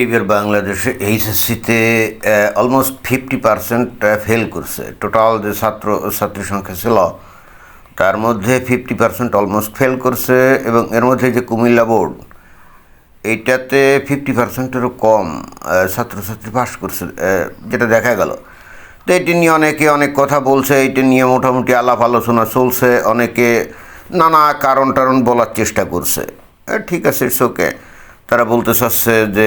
এইবার বাংলাদেশে এইচএসসিতে অলমোস্ট ফিফটি পার্সেন্ট ফেল করছে। টোটাল যে ছাত্র ছাত্রী সংখ্যা ছিল, তার মধ্যে ফিফটি পার্সেন্ট অলমোস্ট ফেল করছে এবং এর মধ্যে যে কুমিল্লা বোর্ড, এইটাতে ফিফটি পার্সেন্টেরও কম ছাত্রছাত্রী পাস করছে যেটা দেখা গেল। তো এটি নিয়ে অনেকে অনেক কথা বলছে, এটি নিয়ে মোটামুটি আলাপ আলোচনা চলছে, অনেকে নানা কারণ টারণ বলার চেষ্টা করছে। ঠিক আছে ওকে তারা বলতে চাচ্ছে যে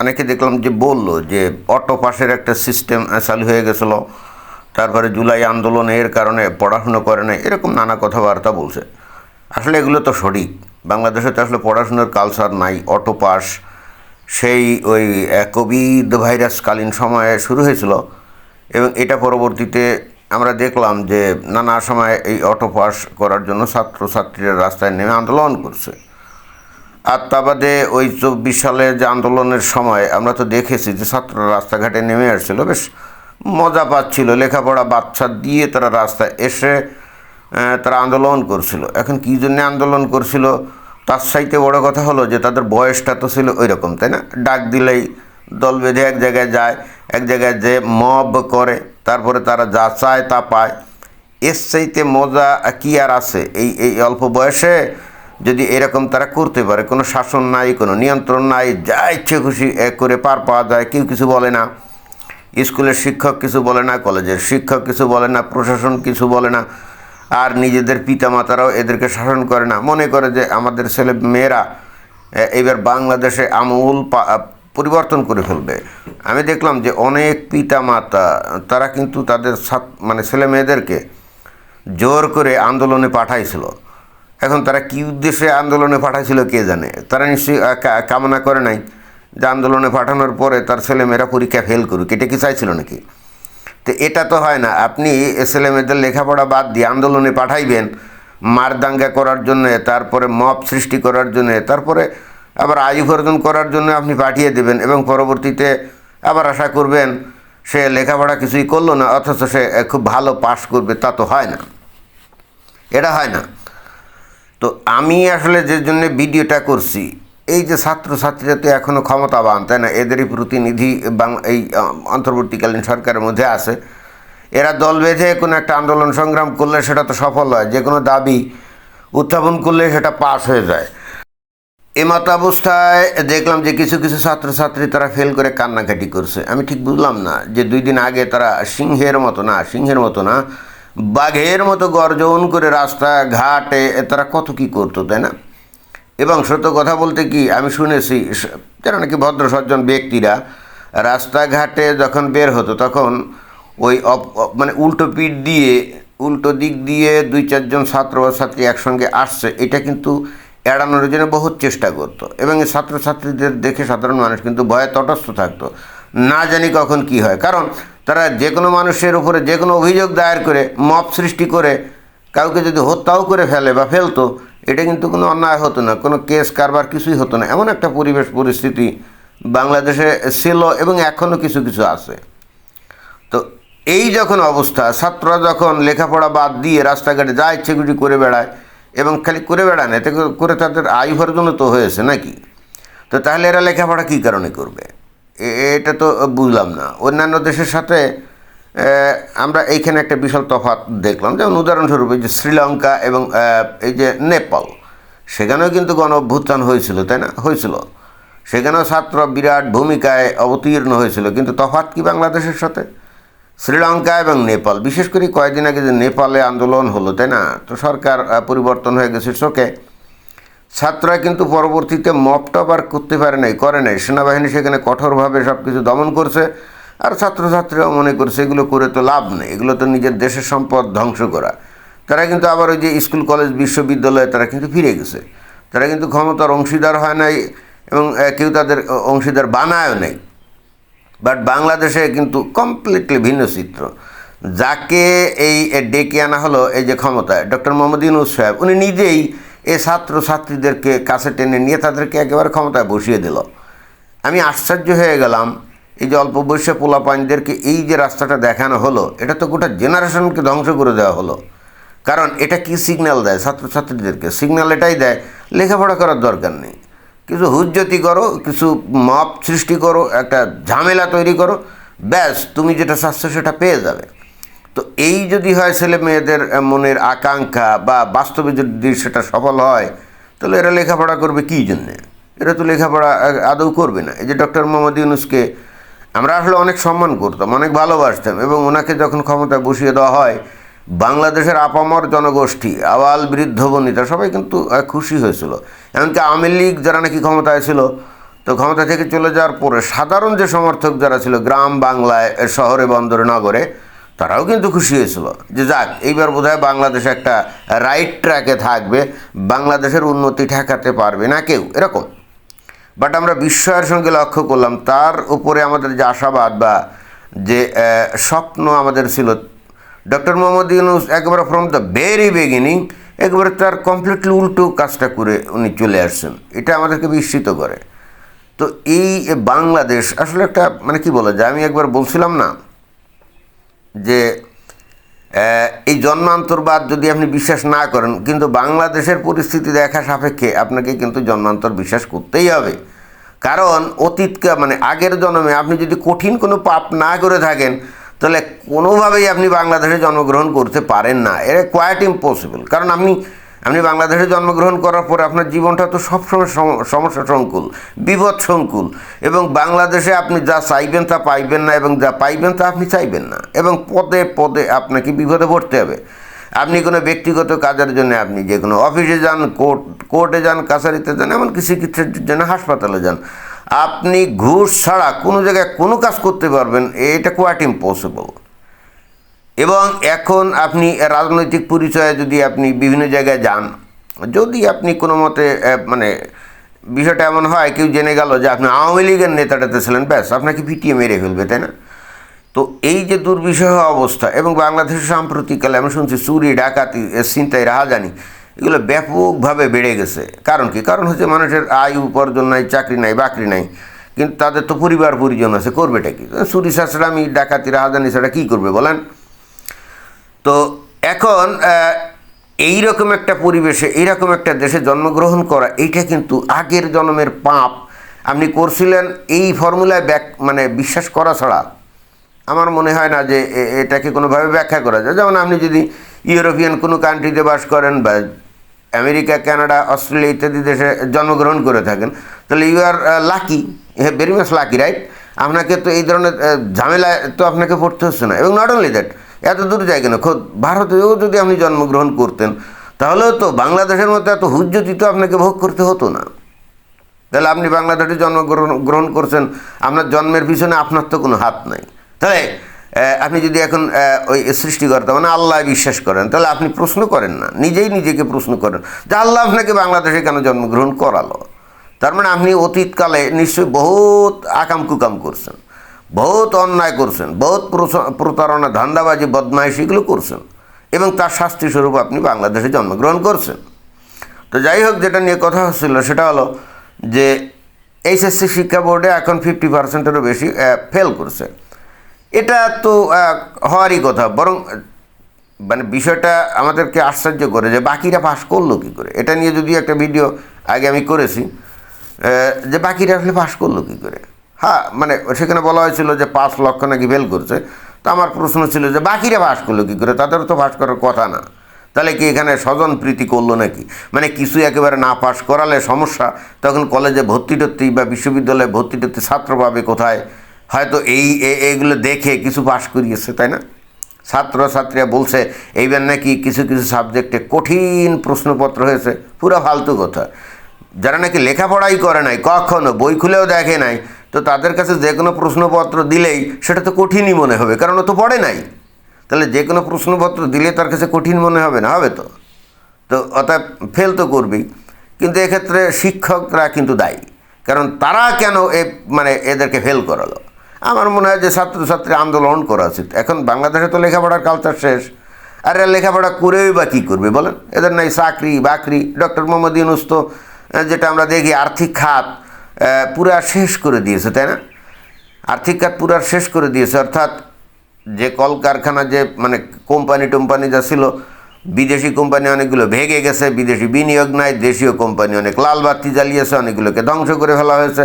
অনেকে দেখলাম যে বলল যে অটো পাসের একটা সিস্টেম চালু হয়ে গেছিল। তারপরে জুলাই আন্দোলনের কারণে পড়াশুনো করে না এরকম নানা কথাবার্তা বলছে। আসলে এগুলো তো সঠিক। বাংলাদেশে তো আসলে পড়াশোনার কালচার নাই, অটো পাস, সেই ওই কোভিড ভাইরাসকালীন সময়ে শুরু হয়েছিল। এবং এটা পরবর্তীতে আমরা দেখলাম যে নানা সময় এই অটো পাস করার জন্য ছাত্রছাত্রীরা রাস্তায় নেমে আন্দোলন করছে। আর তা বাদে ওই চব্বিশ সালে যে আন্দোলনের সময় আমরা তো দেখেছি যে ছাত্ররা রাস্তাঘাটে নেমে আসছিল, বেশ মজা পাচ্ছিল। লেখাপড়া বাচ্চা দিয়ে তারা রাস্তায় এসে তারা আন্দোলন করছিল। এখন কী জন্য আন্দোলন করছিল? তার সাইতে বড় কথা হলো যে তাদের বয়সটা তো ছিল ওই রকম তাই না? ডাক দিলেই দল বেঁধে এক জায়গায় যায়, এক জায়গায় যে মব করে, তারপরে তারা যা চায় তা পায়। এর চাইতে মজা কি আর আছে? এই এই অল্প বয়সে যদি এরকম তারা করতে পারে, কোনো শাসন নাই, কোনো নিয়ন্ত্রণ নাই, যা ইচ্ছে খুশি এ করে পার পাওয়া যায়, কেউ কিছু বলে না। স্কুলের শিক্ষক কিছু বলে না, কলেজের শিক্ষক কিছু বলে না, প্রশাসন কিছু বলে না, আর নিজেদের পিতামাতারাও এদেরকে শাসন করে না। মনে করে যে আমাদের ছেলে মেয়েরা এবার বাংলাদেশে আমূল পরিবর্তন করে ফেলবে। আমি দেখলাম যে অনেক পিতামাতা, তারা কিন্তু তাদের মানে ছেলে মেয়েদেরকে জোর করে আন্দোলনে পাঠাইছিল। এখন তারা কী উদ্দেশ্যে আন্দোলনে পাঠাইছিল কে জানে? তারা নিশ্চয়ই কামনা করে নাই যে আন্দোলনে পাঠানোর পরে তার ছেলেমেয়েরা পরীক্ষা ফেল করুক। এটা কি চাইছিল নাকি? তো এটা তো হয় না। আপনি ছেলেমেয়েদের লেখাপড়া বাদ দিয়ে আন্দোলনে পাঠাইবেন মারদাঙ্গা করার জন্য, তারপরে মপ সৃষ্টি করার জন্য, তারপরে আবার আয়ু উপার্জন করার জন্য আপনি পাঠিয়ে দেবেন এবং পরবর্তীতে আবার আশা করবেন সে লেখাপড়া কিছুই করল না, অথচ সে খুব ভালো পাশ করবে, তা তো হয় না। এটা হয় না। তো আমি আসলে যে জন্য ভিডিওটা করছি, এই যে ছাত্রছাত্রীরা তো এখনও ক্ষমতাবান, তাই না? এদেরই প্রতিনিধি এই অন্তর্বর্তীকালীন সরকারের মধ্যে আছে। এরা দল বেঁধে কোনো একটা আন্দোলন সংগ্রাম করলে সেটা তো সফল হয়। যে কোনো দাবি উত্থাপন করলে সেটা পাস হয়ে যায়। এমত অবস্থায় দেখলাম যে কিছু কিছু ছাত্রছাত্রী তারা ফেল করে কান্নাকাটি করছে। আমি ঠিক বুঝলাম না যে দুই দিন আগে তারা সিংহের মতো না, সিংহের মতো না বাঘের মতো গর্জন করে রাস্তা, ঘাটে তারা কত কি করতো, তাই না? এবং সত্য কথা বলতে কি, আমি শুনেছি যারা নাকি ভদ্র সজ্জন ব্যক্তিরা রাস্তাঘাটে যখন বের হতো, তখন ওই মানে উল্টো পিঠ দিয়ে, উল্টো দিক দিয়ে দুই চারজন ছাত্র বা ছাত্রী একসঙ্গে আসছে, এটা কিন্তু এড়ানোর জন্য বহুত চেষ্টা করতো। এবং এই ছাত্রছাত্রীদের দেখে সাধারণ মানুষ কিন্তু ভয়ে তটস্থ থাকতো। না জানি কখন কি হয়। কারণ তারা যে কোনো মানুষের উপরে যে কোনো অভিযোগ দায়ের করে মপ সৃষ্টি করে, কাউকে যদি হত্যাও করে ফেলে বা ফেলতো, এটা কিন্তু কোনো অন্যায় হতো না, কোনো কেস কারবার কিছুই হতো না। এমন একটা পরিবেশ, পরিস্থিতি বাংলাদেশে ছিল এবং এখনও কিছু কিছু আছে। তো এই যখন অবস্থা, ছাত্ররা যখন লেখাপড়া বাদ দিয়ে রাস্তাঘাটে যা ইচ্ছে খুশি করে বেড়ায় এবং খালি করে বেড়ায় না এতে করে তাদের আয় উপার্জনও তো হয়েছে নাকি? তো তাহলে এরা লেখাপড়া কী কারণে করবে? এটা তো বুঝলাম না। অন্যান্য দেশের সাথে আমরা এইখানে একটা বিশাল তফাৎ দেখলাম। যেমন উদাহরণস্বরূপ এই যে শ্রীলঙ্কা এবং এই যে নেপাল, সেখানেও কিন্তু গণ অভ্যুত্থান হয়েছিল, তাই না? হয়েছিল। সেখানেও ছাত্র বিরাট ভূমিকায় অবতীর্ণ হয়েছিল। কিন্তু তফাৎ কি বাংলাদেশের সাথে? শ্রীলঙ্কা এবং নেপাল, বিশেষ করে কয়েকদিন আগে যে নেপালে আন্দোলন হলো, তাই না? তো সরকার পরিবর্তন হয়ে গেছে, শোকে। ছাত্ররা কিন্তু পরবর্তীতে মপটপ আর করতে পারে নাই, করে নাই। সেনাবাহিনী সেখানে কঠোরভাবে সব কিছু দমন করছে আর ছাত্রছাত্রীরাও মনে করছে, এগুলো করে তো লাভ নেই, এগুলো তো নিজের দেশের সম্পদ ধ্বংস করা। তারা কিন্তু আবার ওই যে স্কুল, কলেজ, বিশ্ববিদ্যালয়ে তারা কিন্তু ফিরে গেছে। তারা কিন্তু ক্ষমতার অংশীদার হয় নাই এবং কেউ তাদের অংশীদার বানায়ও নেই। বাট বাংলাদেশে কিন্তু কমপ্লিটলি ভিন্ন চিত্র। যাকে এই ডেকে আনা হলো এই যে ক্ষমতায়, ডক্টর মোহাম্মদ ইউনুস সাহেব, উনি নিজেই এই ছাত্র ছাত্রীদেরকে কাছে টেনে নিয়ে তাদেরকে একেবারে ক্ষমতায় বসিয়ে দিল। আমি আশ্চর্য হয়ে গেলাম, এই যে অল্প বয়সে পোলাপাইনদেরকে এই যে রাস্তাটা দেখানো হলো, এটা তো গোটা জেনারেশনকে ধ্বংস করে দেওয়া হলো। কারণ এটা কি সিগন্যাল দেয় ছাত্রছাত্রীদেরকে? সিগন্যাল এটাই দেয়, লেখাপড়া করার দরকার নেই। কিছু হুজ্জতি করো, কিছু মপ সৃষ্টি করো, একটা ঝামেলা তৈরি করো, ব্যাস, তুমি যেটা চাচ্ছ সেটা পেয়ে যাবে। তো এই যদি হয় ছেলে মেয়েদের মনের আকাঙ্ক্ষা বা বাস্তবে যদি সেটা সফল হয়, তাহলে এরা লেখাপড়া করবে কী জন্যে? এরা তো লেখাপড়া আদৌ করবে না। এই যে ডক্টর মোহাম্মদ ইউনুসকে আমরা আসলে অনেক সম্মান করতাম, অনেক ভালোবাসতাম এবং ওনাকে যখন ক্ষমতায় বসিয়ে দেওয়া হয়, বাংলাদেশের আপামর জনগোষ্ঠী, আওয়াল বৃদ্ধ বনিতা সবাই কিন্তু খুশি হয়েছিল। এমনকি আওয়ামী লীগ যারা নাকি ক্ষমতায় ছিল, তো ক্ষমতা থেকে চলে যাওয়ার পরে সাধারণ যে সমর্থক যারা ছিল, গ্রাম বাংলায়, শহরে, বন্দরে, নগরে তারাও কিন্তু খুশি হয়েছিল। যে যাক, এইবার বোধহয় বাংলাদেশ একটা রাইট ট্র্যাকে থাকবে। বাংলাদেশের উন্নতি ঠেকাতে পারবে না কেউ, এরকম। বাট আমরা বিস্ময়ের সঙ্গে লক্ষ্য করলাম, তার উপরে আমাদের যে আশাবাদ বা যে স্বপ্ন আমাদের ছিল ডক্টর মোহাম্মদ ইউনুস একবারে ফ্রম দ্য ভেরি বিগিনিং একবারে তার কমপ্লিটলি উল্টো কাজটা করে উনি চলে আসছেন। এটা আমাদেরকে বিস্মিত করে। তো এই বাংলাদেশ আসলে একটা মানে কি বলা যায়, আমি একবার বলছিলাম না যে এই জন্মান্তরবাদ যদি আপনি বিশ্বাস না করেন, কিন্তু বাংলাদেশের পরিস্থিতি দেখা সাপেক্ষে আপনাকে কিন্তু জন্মান্তর বিশ্বাস করতেই হবে। কারণ অতীতকে মানে আগের জন্মে আপনি যদি কঠিন কোনো পাপ না করে থাকেন, তাহলে কোনোভাবেই আপনি বাংলাদেশে জন্মগ্রহণ করতে পারেন না। এটা কোয়াইট ইম্পসিবল কারণ আপনি আপনি বাংলাদেশে জন্মগ্রহণ করার পরে আপনার জীবনটা তো সবসময় সমস্যা সংকুল, বিপদ সংকুল। এবং বাংলাদেশে আপনি যা চাইবেন তা পাইবেন না এবং যা পাইবেন তা আপনি চাইবেন না। এবং পদে পদে আপনাকে বিপদে পড়তে হবে। আপনি কোনো ব্যক্তিগত কাজের জন্য আপনি যে কোনো অফিসে যান, কোর্ট, কোর্টে যান, কাছারিতে যান, এমনকি চিকিৎসার জন্য হাসপাতালে যান, আপনি ঘুষ ছাড়া কোনো জায়গায় কোনো কাজ করতে পারবেন, এটা কোয়াইট ইম্পসিবল এবং এখন আপনি রাজনৈতিক পরিচয়ে যদি আপনি বিভিন্ন জায়গায় যান, যদি আপনি কোনো মতে মানে বিষয়টা এমন হয়, কেউ জেনে গেল যে আপনি আওয়ামী লীগের নেতাটাতে ছিলেন, ব্যাস, আপনাকে পিটিয়ে মেরে ফেলবে, তাই না? তো এই যে দুর্বিষহ অবস্থা, এবং বাংলাদেশের সাম্প্রতিককালে আমি শুনছি চুরি, ডাকাতি ছিনতাই, রাহাজানি, এগুলো ব্যাপকভাবে বেড়ে গেছে। কারণ কি? কারণ হচ্ছে মানুষের আয়, উপার্জন নাই, চাকরি নাই, বাকরি নাই। কিন্তু তাদের তো পরিবার পরিজন আছে, করবেটা কি? চুরি ছাড়া আমি ডাকাতি, রাহাজানি ছাড়া কী করবে, বলেন? তো এখন এই রকম একটা পরিবেশে, এইরকম একটা দেশে জন্মগ্রহণ করা, এইটা কিন্তু আগের জন্মের পাপ। আপনি করছিলেন এই ফর্মুলায় ব্যাক মানে বিশ্বাস করা ছাড়া। আমার মনে হয় না যে এটাকে কোনোভাবে ব্যাখ্যা করা যায়। যেমন আপনি যদি ইউরোপিয়ান কোনো কান্ট্রিতে বাস করেন বা আমেরিকা, কানাডা, অস্ট্রেলিয়া ইত্যাদি দেশে জন্মগ্রহণ করে থাকেন, তাহলে you are lucky very much lucky right আপনাকে তো এই ধরনের ঝামেলায় তো আপনাকে পড়তে হচ্ছে না। এবং নট অনলি দ্যাট এত দূর যায় কেন? খোদ ভারতেও যদি আপনি জন্মগ্রহণ করতেন, তাহলেও তো বাংলাদেশের মতো এত হুজ্জতি তো আপনাকে ভোগ করতে হতো না। তাহলে আপনি বাংলাদেশে জন্মগ্রহণ, গ্রহণ করছেন, আপনার জন্মের পিছনে আপনার তো কোনো হাত নাই। তাহলে আপনি যদি এখন ওই সৃষ্টিকর্তা মানে আল্লাহ বিশ্বাস করেন, তাহলে আপনি প্রশ্ন করেন না, নিজেই নিজেকে প্রশ্ন করেন যে আল্লাহ আপনাকে বাংলাদেশে কেন জন্মগ্রহণ করালো? তার মানে আপনি অতীতকালে নিশ্চয়ই বহুত আকাম কুকাম করছেন। বহুত অন্যায় করছেন, বহুত প্রতারণা, ধান্দাবাজি, বদমাইশি এগুলো করছেন। এবং তার শাস্তি স্বরূপ আপনি বাংলাদেশে জন্মগ্রহণ করছেন। তো যাই হোক, যেটা নিয়ে কথা হচ্ছিল সেটা হলো যে এইচএসসি শিক্ষা বোর্ডে এখন ফিফটি পার্সেন্টেরও বেশি ফেল করছে। এটা তো হওয়ারই কথা, বরং মানে বিষয়টা আমাদেরকে আশ্চর্য করে যে বাকিরা পাস করল কী করে। এটা নিয়ে যদি একটা ভিডিও আগে আমি করেছি যে বাকিরা আসলে পাস করল কী করে। হ্যাঁ মানে সেখানে বলা হয়েছিল যে পাঁচ লক্ষ নাকি ফেল করছে। তো আমার প্রশ্ন ছিল যে বাকিরা পাস করল কী করে? তাদের তো পাস করার কথা না। তাহলে কি এখানে স্বজন প্রীতি করল নাকি? মানে কিছু একেবারে না পাস করালে সমস্যা, তখন কলেজে ভর্তি টর্তি বা বিশ্ববিদ্যালয়ে ভর্তি টর্তি ছাত্র পাবে কোথায়? হয়তো এই এগুলো দেখে কিছু পাস করিয়েছে, তাই না? ছাত্র ছাত্রীরা বলছে, এইবার নাকি কিছু কিছু সাবজেক্টে কঠিন প্রশ্নপত্র হয়েছে। পুরো ফালতু কথা। যারা নাকি লেখাপড়াই করে নাই, কখনো বই খুলেও দেখে নাই। তো তাদের কাছে যে কোনো প্রশ্নপত্র দিলেই সেটা তো কঠিনই মনে হবে, কারণ ও তো পড়ে নাই। তাহলে যে কোনো প্রশ্নপত্র দিলে তার কাছে কঠিন মনে হবে না, হবে তো। তো অর্থাৎ ফেল তো করবেই। কিন্তু এক্ষেত্রে শিক্ষকরা কিন্তু দায়ী, কারণ তারা কেন এ মানে এদেরকে ফেল করালো? আমার মনে হয় যে ছাত্রছাত্রী আন্দোলন করা উচিত। এখন বাংলাদেশে তো লেখাপড়ার কালচার শেষ। আর এরা লেখাপড়া করেই বা কী করবে বলেন? এদের নাই চাকরি, বাকরি ডক্টর মোহাম্মদ ইউনুস তো যেটা আমরা দেখি, আর্থিক খাত পুরা শেষ করে দিয়েছে, তাই না? আর্থিক খাত পুরা শেষ করে দিয়েছে, অর্থাৎ যে কলকারখানা যে মানে কোম্পানি টোম্পানি যা ছিল, বিদেশি কোম্পানি অনেকগুলো ভেগে গেছে, বিদেশি বিনিয়োগ নাই, দেশীয় কোম্পানি অনেক লাল বাতি জ্বালিয়েছে, অনেকগুলোকে ধ্বংস করে ফেলা হয়েছে,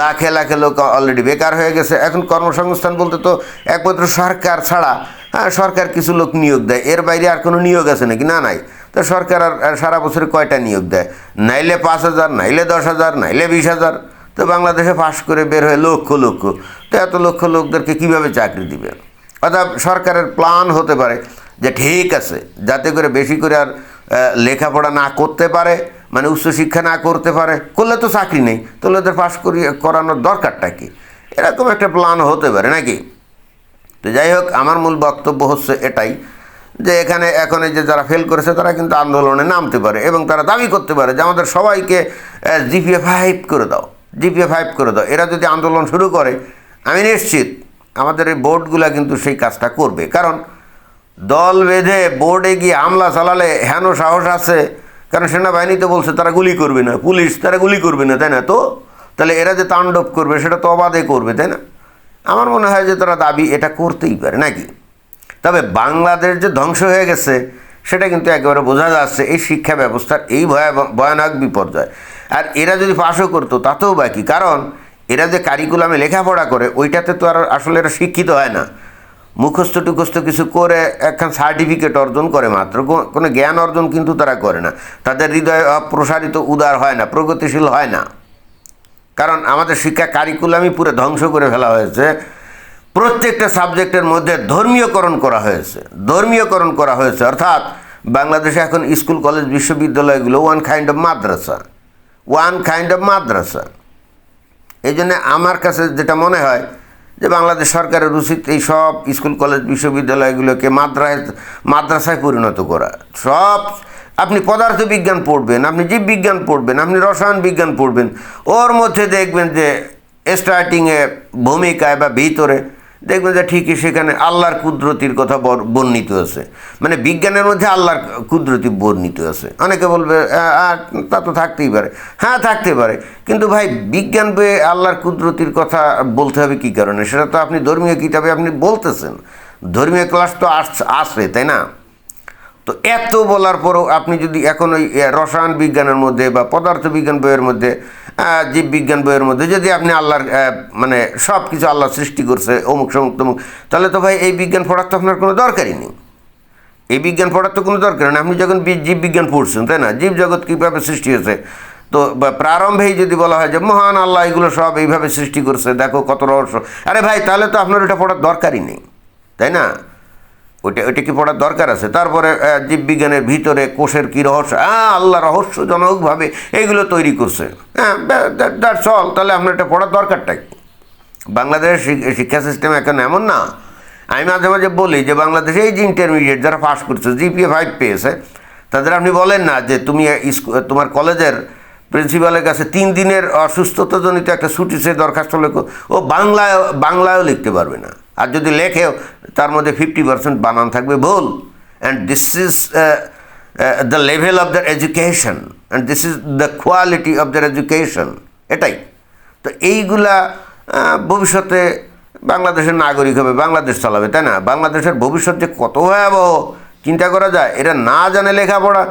লাখে লাখে লোক অলরেডি বেকার হয়ে গেছে। এখন কর্মসংস্থান বলতে তো একমাত্র সরকার ছাড়া হ্যাঁ সরকার কিছু লোক নিয়োগ দেয়, এর বাইরে আর কোনো নিয়োগ আছে নাকি? না, নাই। তো সরকার আর সারা বছরে কয়টা নিয়োগ দেয়? নাইলে পাঁচ হাজার, নাইলে দশ হাজার, নাইলে বিশ হাজার। তো বাংলাদেশে পাশ করে বের হয়ে লক্ষ লক্ষ। তো এত লক্ষ লোকদেরকে কীভাবে চাকরি দিবে? অর্থাৎ সরকারের প্ল্যান হতে পারে যে ঠিক আছে, যাতে করে বেশি করে আর লেখাপড়া না করতে পারে মানে উচ্চশিক্ষা না করতে পারে। করলে তো চাকরি নেই তাহলে ওদের পাশ করিয়ে করানোর দরকারটা কি? এরকম একটা প্ল্যান হতে পারে নাকি? তো যাই হোক, আমার মূল বক্তব্য হচ্ছে এটাই যে এখানে এখন যে যারা ফেল করেছে, তারা কিন্তু আন্দোলনে নামতে পারে এবং তারা দাবি করতে পারে যে আমাদের সবাইকে জিপিএ ফাইভ করে দাও জিপিএ ফাইভ করে দাও। এরা যদি আন্দোলন শুরু করে, আমি নিশ্চিত আমাদের এই বোর্ডগুলা কিন্তু সেই কাজটা করবে। কারণ দল বেঁধে বোর্ডে গিয়ে হামলা চালালে হেন সাহস আছে। কারণ সেনাবাহিনী তো বলছে, তারা গুলি করবে না, পুলিশ তারা গুলি করবে না, তাই না? তো তাহলে এরা যে তাণ্ডব করবে, সেটা তো অবাধে করবে, তাই না? আমার মনে হয় যে তারা দাবি এটা করতেই পারে, নাকি? তবে বাংলাদেশ যে ধ্বংস হয়ে গেছে, সেটা কিন্তু একেবারে বোঝা যাচ্ছে এই শিক্ষা ব্যবস্থার এই ভয়ানক বিপর্যয়। আর এরা যদি পাশও করতো, তাতেও বাকি কারণ এরা যে কারিকুলামে লেখাপড়া করে, ওইটাতে তো আর আসলে এরা শিক্ষিত হয় না। মুখস্থ টুখস্থ কিছু করে একখান সার্টিফিকেট অর্জন করে মাত্র। কোনো জ্ঞান অর্জন কিন্তু তারা করে না। তাদের হৃদয় প্রসারিত উদার হয় না, প্রগতিশীল হয় না। কারণ আমাদের শিক্ষা কারিকুলামই পুরো ধ্বংস করে ফেলা হয়েছে। প্রত্যেকটা সাবজেক্টের মধ্যে ধর্মীয়করণ করা হয়েছে, ধর্মীয়করণ করা হয়েছে। অর্থাৎ বাংলাদেশে এখন স্কুল, কলেজ, বিশ্ববিদ্যালয়গুলো ওয়ান কাইন্ড অফ মাদ্রাসা ওয়ান কাইন্ড অফ মাদ্রাসা। এই জন্য আমার কাছে যেটা মনে হয় যে বাংলাদেশ সরকারের উচিত এই সব স্কুল, কলেজ, বিশ্ববিদ্যালয়গুলোকে মাদ্রাসায় মাদ্রাসায় পরিণত করা। সব আপনি পদার্থ বিজ্ঞান পড়বেন, আপনি জীববিজ্ঞান পড়বেন, আপনি রসায়ন বিজ্ঞান পড়বেন, ওর মধ্যে দেখবেন যে স্টার্টিংয়ে ভূমিকায় বা ভিতরে দেখবেন যে ঠিকই সেখানে আল্লাহর কুদরতির কথা বর- বর্ণিত আছে। মানে বিজ্ঞানের মধ্যে আল্লাহর কুদরতি বর্ণিত আছে। অনেকে বলবে "আহ, আহ, তা তো থাকতেই পারে। হ্যাঁ থাকতে পারে। কিন্তু ভাই বিজ্ঞান বইয়ে আল্লাহর কুদরতির কথা বলতে হবে কী কারণে? সেটা তো আপনি ধর্মীয় কিতাবে আপনি বলতেছেন। ধর্মীয় ক্লাস তো আস- তাই না? তো এত বলার পরও আপনি যদি এখন ওই রসায়ন বিজ্ঞানের মধ্যে বা পদার্থ বিজ্ঞান বইয়ের মধ্যে জীববিজ্ঞান বইয়ের মধ্যে। যদি আপনি আল্লাহর মানে সব কিছু আল্লাহ সৃষ্টি করছে, অমুক, সমুক, তমুক, তাহলে তো ভাই এই বিজ্ঞান পড়ার তো আপনার কোনো দরকারই নেই। এই বিজ্ঞান পড়ার তো কোনো দরকার নেই। আপনি যখন জীববিজ্ঞান পড়ছেন, তাই না? জীব জগৎ কীভাবে সৃষ্টি হয়েছে? তো প্রারম্ভেই যদি বলা হয় যে, মহান আল্লাহ, এগুলো সব এইভাবে সৃষ্টি করছে, দেখো কত রহস্য। আরে ভাই, তাহলে তো আপনার ওটা পড়ার দরকারই নেই, তাই না? ওইটা ওইটা কি পড়ার দরকার আছে? তারপরে জীববিজ্ঞানের ভিতরে কোষের কী রহস্য? হ্যাঁ আল্লাহ রহস্যজনকভাবে এইগুলো তৈরি করছে। হ্যাঁ দ্যাটস তাহলে আপনার এটা পড়ার দরকারটাই। বাংলাদেশের শিক্ষা সিস্টেম এখন এমন না। আমি মাঝে মাঝে বলি যে, বাংলাদেশে এই যে ইন্টারমিডিয়েট যারা পাস করছে জিপিএ ফাইভ পেয়েছে, তাদের আপনি বলেন না যে, তুমি তোমার কলেজের প্রিন্সিপালের কাছে তিন দিনের অসুস্থতাজনিত একটা ছুটি সে দরখাস্ত লেখো ও বাংলায় বাংলায়ও লিখতে পারবে না। আর যদি লেখেও তার মধ্যে ফিফটি পার্সেন্ট বানান থাকবে, ভুল। And this is the level of the education and this is the quality of the education এটাই। তো এইগুলা ভবিষ্যতে বাংলাদেশের নাগরিক হবে, বাংলাদেশ চালাবে, তাই না? বাংলাদেশের ভবিষ্যৎ যে কত ভয়াবহ, চিন্তা করা যায়। এটা না জানে লেখাপড়া,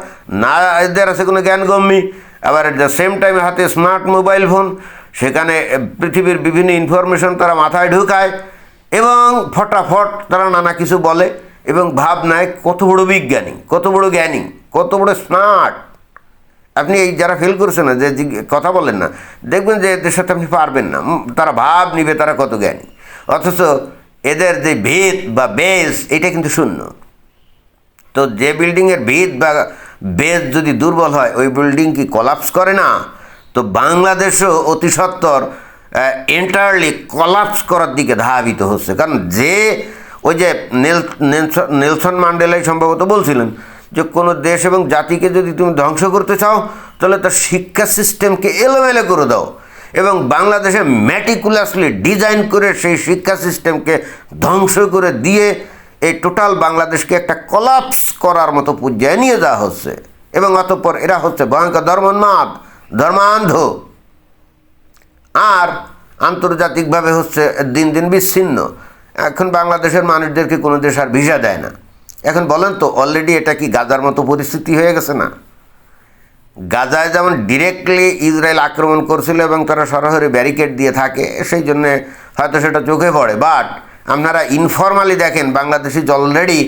না এদের আছে কোনো জ্ঞানগম্যী, আবার এট দ্য সেম টাইম হাতে স্মার্ট মোবাইল ফোন সেখানে পৃথিবীর বিভিন্ন ইনফরমেশন তারা মাথায় ঢুকায়। এবং ফটাফট তারা নানা কিছু বলে এবং ভাব নেয় কত বড় বিজ্ঞানী, কত বড় জ্ঞানী, কত বড় স্মার্ট আপনি এই যারা ফেল করছেন না, যে কথা বলেন না, দেখবেন যে এদের সাথে আপনি পারবেন না। তারা ভাব নিবে তারা কত জ্ঞানী। অথচ এদের যে ভেদ বা বেস এটা কিন্তু শূন্য। তো যে বিল্ডিংয়ের ভিত বা বেস যদি দুর্বল হয়, ওই বিল্ডিং কি কলাপস করে না? তো বাংলাদেশও অতি সত্বর এন্টায়ারলি কলাপস করার দিকে ধাবিত হচ্ছে। কারণ যে ওই যে নেল নেলসন নেলসন ম্যান্ডেলাই সম্ভবত বলছিলেন যে কোনো দেশ এবং জাতিকে যদি তুমি ধ্বংস করতে চাও, তাহলে তার শিক্ষা সিস্টেমকে এলোমেলো করে দাও এবং বাংলাদেশে ম্যাটিকুলাসলি ডিজাইন করে সেই শিক্ষা সিস্টেমকে ধ্বংস করে দিয়ে এই টোটাল বাংলাদেশকে একটা কলাপস করার মতো পর্যায়ে নিয়ে যাওয়া হচ্ছে। এবং অতঃপর এরা হচ্ছে ভয়ঙ্কর ধর্মোন্মাদ, ধর্মান্ধ। আর আন্তর্জাতিকভাবে হচ্ছে দিন দিন বিচ্ছিন্ন। এখন বাংলাদেশের মানুষদেরকে কোনো দেশ আর ভিসা দেয় না। এখন বলেন তো অলরেডি এটা কি গাজার মতো পরিস্থিতি হয়ে গেছে না? গাজায় যেমন ডিরেক্টলি ইসরায়েল আক্রমণ করছিল এবং তারা সরাসরি ব্যারিকেড দিয়ে থাকে, সেই জন্যে হয়তো সেটা চোখে পড়ে। বাট আপনারা ইনফর্মালি দেখেন, Bangladesh already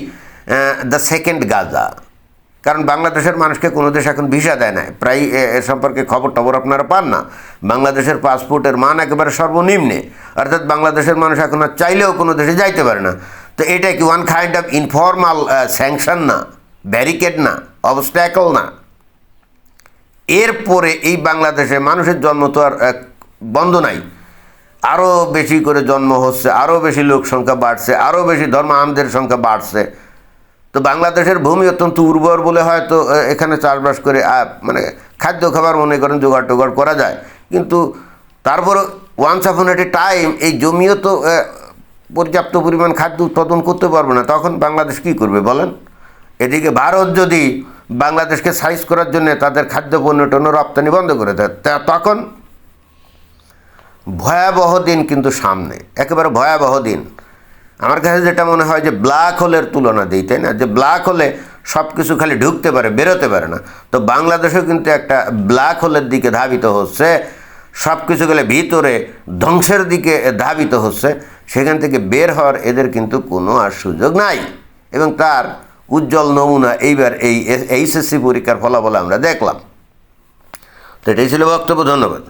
the second Gaza কারণ বাংলাদেশের মানুষকে কোনো দেশ এখন ভিসা দেয় না। প্রায় এ- সম্পর্কে খবর টবর আপনারা পান না। বাংলাদেশের পাসপোর্টের মান একেবারে সর্বনিম্নে। অর্থাৎ বাংলাদেশের মানুষ এখন আর চাইলেও কোনো দেশে যাইতে পারে না। তো এটা কি one kind of informal sanction না? ব্যারিকেড না? অবস্ট্যাকল না? এরপরে এই বাংলাদেশে মানুষের জন্ম তো আর বন্ধ নাই। আরও বেশি করে জন্ম হচ্ছে আরও বেশি লোক সংখ্যা বাড়ছে আরও বেশি ধর্ম ধর্মান্ধের সংখ্যা বাড়ছে। তো বাংলাদেশের ভূমি অত্যন্ত উর্বর বলে হয়তো এখানে চাষবাস করে মানে খাদ্য খাবার মনে করেন জোগাড় টোগাড় করা যায়। কিন্তু তারপরে ওয়ান্স আপন এট এ টাইম এই জমিও তো পর্যাপ্ত পরিমাণ খাদ্য উৎপাদন করতে পারবে না। তখন বাংলাদেশ কী করবে বলেন? এদিকে ভারত যদি বাংলাদেশকে সাইজ করার জন্য তাদের খাদ্য পণ্য রপ্তানি বন্ধ করে দেয় তখন ভয়াবহ দিন কিন্তু সামনে। একেবারে ভয়াবহ দিন। আমার কাছে যেটা মনে হয় যে ব্ল্যাক হোলের তুলনা দিই, তাই না? যে ব্ল্যাক হোলে সব কিছু খালি ঢুকতে পারে, বেরোতে পারে না। তো বাংলাদেশও কিন্তু একটা ব্ল্যাক হোলের দিকে ধাবিত হচ্ছে সব কিছু গেলে ভিতরে ধ্বংসের দিকে ধাবিত হচ্ছে, সেখান থেকে বের হওয়ার এদের কিন্তু কোনো আর সুযোগ নাই। এবং তার উজ্জ্বল নমুনা এইবার এই এইচএসসি পরীক্ষার ফলাফল আমরা দেখলাম। তো এটাই ছিল বক্তব্য, ধন্যবাদ।